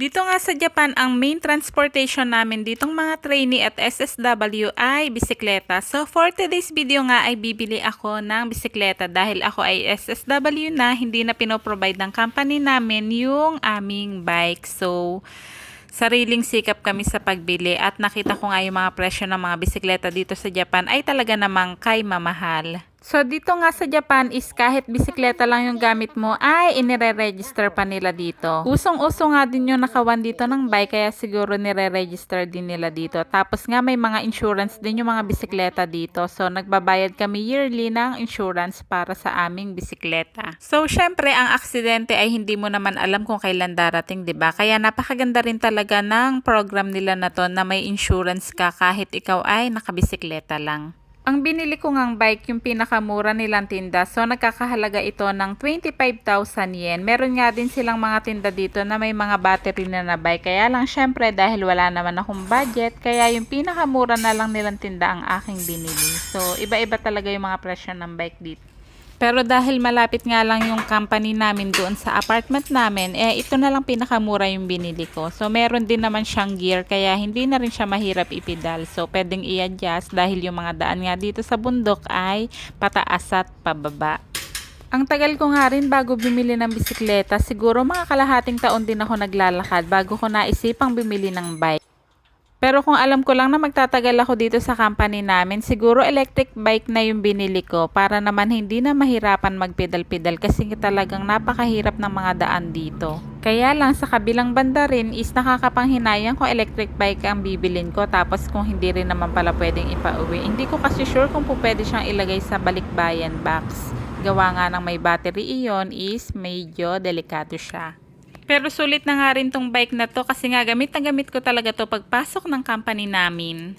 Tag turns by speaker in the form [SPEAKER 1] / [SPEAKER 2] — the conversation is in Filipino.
[SPEAKER 1] Dito nga sa Japan, ang main transportation namin ditong mga trainee at SSW ay bisikleta. So for today's video nga ay bibili ako ng bisikleta dahil ako ay SSW na, hindi na pinoprovide ng company namin yung aming bike. So sariling sikap kami sa pagbili at nakita ko nga yung mga presyo ng mga bisikleta dito sa Japan ay talaga namang kay mamahal. So dito nga sa Japan is kahit bisikleta lang yung gamit mo ay inire-register pa nila dito. Usong-uso nga din yung nakawan dito ng bike kaya siguro nire-register din nila dito. Tapos nga may mga insurance din yung mga bisikleta dito. So nagbabayad kami yearly ng insurance para sa aming bisikleta. So syempre ang aksidente ay hindi mo naman alam kung kailan darating, 'di ba? Kaya napakaganda rin talaga ng program nila na to na may insurance ka kahit ikaw ay nakabisikleta lang. Ang binili ko ngang bike yung pinakamura nilang tinda. So nagkakahalaga ito ng 25,000 yen. Meron nga din silang mga tinda dito na may mga battery na na bike. Kaya lang syempre dahil wala naman akong budget, kaya yung pinakamura na lang nilang tinda ang aking binili. So iba-iba talaga yung mga presyo ng bike dito. Pero dahil malapit nga lang yung company namin doon sa apartment namin, eh ito na lang pinakamura yung binili ko. So meron din naman siyang gear kaya hindi na rin siya mahirap ipidal. So pwedeng i-adjust dahil yung mga daan nga dito sa bundok ay pataas at pababa. Ang tagal ko nga rin bago bumili ng bisikleta, siguro mga kalahating taon din ako naglalakad bago ko naisipang bumili ng bike. Pero kung alam ko lang na magtatagal ako dito sa company namin, siguro electric bike na yung binili ko para naman hindi na mahirapan magpedal-pedal kasi talagang napakahirap ng mga daan dito. Kaya lang sa kabilang banda rin is nakakapanghinayang kung electric bike ang bibilin ko tapos kung hindi rin naman pala pwedeng ipauwi. Hindi ko kasi sure kung po pwede siyang ilagay sa balikbayan box. Gawa nga ng may battery iyon is medyo delikado siya. Pero sulit na nga rin tong bike na to kasi nga gamit na gamit ko talaga to pagpasok ng company namin.